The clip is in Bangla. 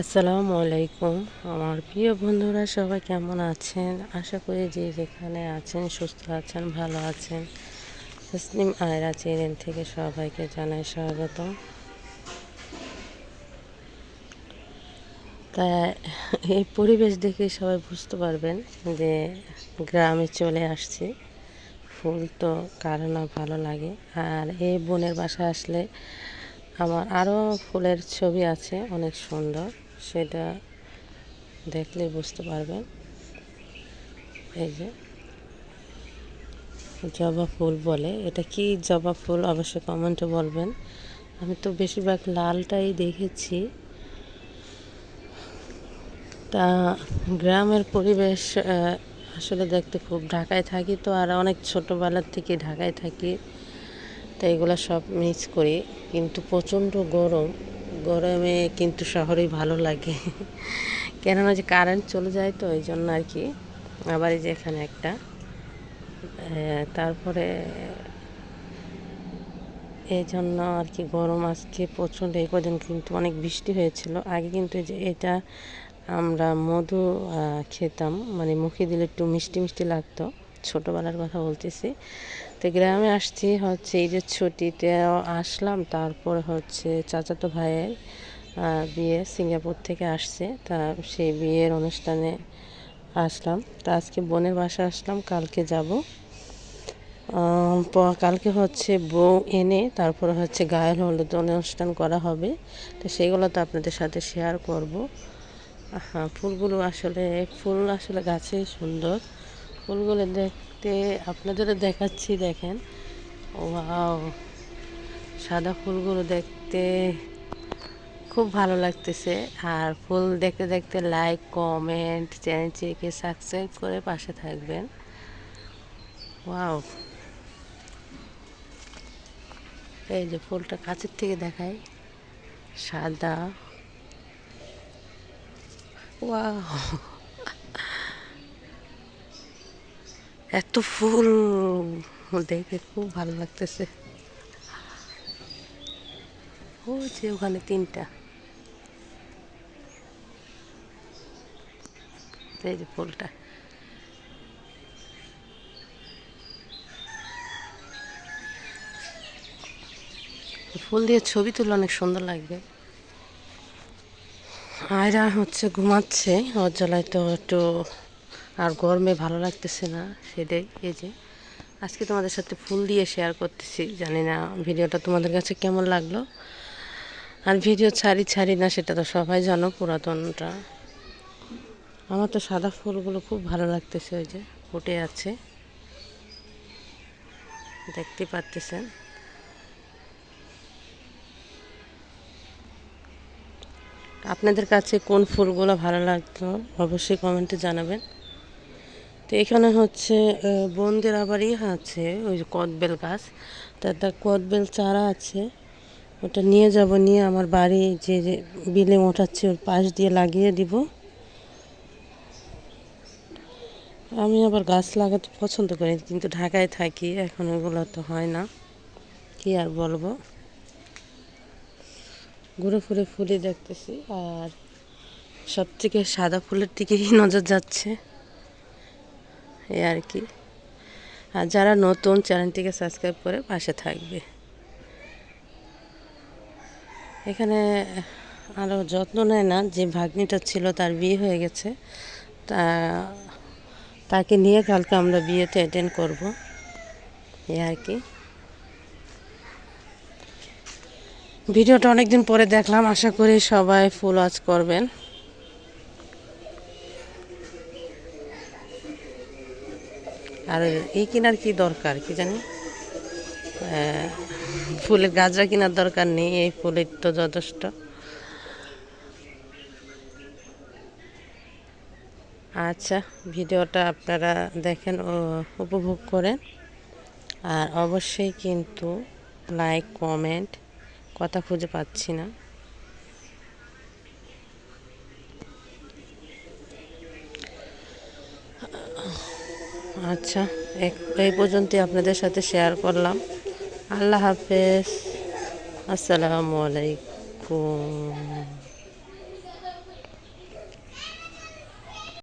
আসসালামু আলাইকুম। আমার প্রিয় বন্ধুরা, সবাই কেমন আছেন? আশা করি যে যেখানে আছেন, সুস্থ আছেন, ভালো আছেন। মুসলিম আয়রা চ্যানেল থেকে সবাইকে জানাই স্বাগত তা, এই পরিবেশ দেখে সবাই বুঝতে পারবেন যে গ্রামে চলে আসছি। ফুল তো কারও না ভালো লাগে। আর এই বোনের বাসা আসলে আমার আরও ফুলের ছবি আছে, অনেক সুন্দর। সেটা দেখলে বুঝতে পারবেন। এই যে। জবা ফুল বলে। এটা কি জবা ফুল? অবশ্যই কমেন্টে বলবেন। আমি তো বেশিরভাগ লালটাই দেখেছি। তা গ্রামের পরিবেশ আসলে দেখতে খুব ঢাকায় থাকি তো, আর অনেক ছোটোবেলার থেকে ঢাকায় থাকি। তো এগুলো সব মিস করি। কিন্তু প্রচণ্ড গরম। গরমে কিন্তু শহরেই ভালো লাগে। কেননা যে কারেন্ট চলে যায় তো, এই জন্য আর কি। আবার এই যে এখানে একটা তারপরে এই জন্য আর কি গরম আজকে প্রচণ্ড। এই কদিন কিন্তু অনেক বৃষ্টি হয়েছিল। আগে কিন্তু যে এটা আমরা মধু খেতাম। মানে মুখে দিলে একটু মিষ্টি মিষ্টি লাগতো। ছোটোবেলার কথা বলতেছি। তো গ্রামে আসছি হচ্ছে এই যে ছুটিতে আসলাম, তারপর হচ্ছে চাচাতো ভাইয়ের বিয়ে সিঙ্গাপুর থেকে আসছে। তা সেই বিয়ের অনুষ্ঠানে আসলাম। তা আজকে বোনের বাসা আসলাম, কালকে যাব। কালকে হচ্ছে বউ এনে তারপরে হচ্ছে গায়ের হলুদ অনুষ্ঠান করা হবে। তো সেইগুলো তো আপনাদের সাথে শেয়ার করব। হ্যাঁ ফুলগুলো আসলে, ফুল আসলে গাছেই সুন্দর। ফুলগুলো দেখতে আপনাদেরও দেখাচ্ছি, দেখেন। ওয়াও, সাদা ফুলগুলো দেখতে খুব ভালো লাগতেছে। আর ফুল দেখতে দেখতে লাইক কমেন্ট চ্যানেলটিকে সাবস্ক্রাইব করে পাশে থাকবেন। ওয়াও। এই যে ফুলটা কাছের থেকে দেখাই, সাদা। ওয়াও। এত ফুল। দেখে খুব ভালো লাগতেছে। ও যে ওখানে তিনটা। এই যে ফুলটা। ফুল দিয়ে ছবি তুললে অনেক সুন্দর লাগবে। আয়রা হচ্ছে ঘুমাচ্ছে, ওর জ্বালায় তো একটু আর গরমে ভালো লাগতেছে না, সেটাই, এই যে। আজকে তোমাদের সাথে ফুল দিয়ে শেয়ার করতেছি, জানি না ভিডিওটা তোমাদের কাছে কেমন লাগল। আর ভিডিও ছাড়ি ছাড়ি না, সেটা তো সবাই জানো পুরাতনটা। আমার তো সাদা ফুলগুলো খুব ভালো লাগতেছে, ওই যে, ফুটে আছে। দেখতে পারতেছেন। আপনাদের কাছে কোন ফুলগুলো ভালো লাগতো অবশ্যই কমেন্টে জানাবেন। তো এখানে হচ্ছে বনদের আবার ইয়ে আছে, ওই যে কদবেল গাছ। তা কদবেল চারা আছে, ওটা নিয়ে যাব, নিয়ে আমার বাড়ি যে যে বিলে ওঠাচ্ছে, ওর পাশ দিয়ে লাগিয়ে দিব। আমি আবার গাছ লাগাতে পছন্দ করি, কিন্তু ঢাকায় থাকি, এখন ওগুলো তো হয় না। কি আর বলব? ঘুরে ফুরে ফুলে দেখতেছি, আর সব থেকে সাদা ফুলের দিকেই নজর যাচ্ছে। এই আর কি। আর যারা নতুন চ্যানেলটিকে সাবস্ক্রাইব করে পাশে থাকবে। এখানে আরও যত্ন নেয় না, যে ভাগ্নিটা ছিল তার বিয়ে হয়ে গেছে। তা তাকে নিয়ে কালকে আমরা বিয়েতে অ্যাটেন্ড করব। এ আর কি। ভিডিওটা অনেকদিন পরে দেখলাম, আশা করি সবাই ফুল ওয়াচ করবেন। আর এই কেনার কি দরকার, কি জানি? ফুলের গাজরা কেনার দরকার নেই, এই ফুলের তো যথেষ্ট। আচ্ছা ভিডিওটা আপনারা দেখেন ও, উপভোগ করেন। আর অবশ্যই কিন্তু লাইক, কমেন্ট, কথা খুঁজে পাচ্ছি না। আচ্ছা এই পর্যন্তই আপনাদের সাথে শেয়ার করলাম। আল্লাহ হাফেজ। আসসালামু আলাইকুম।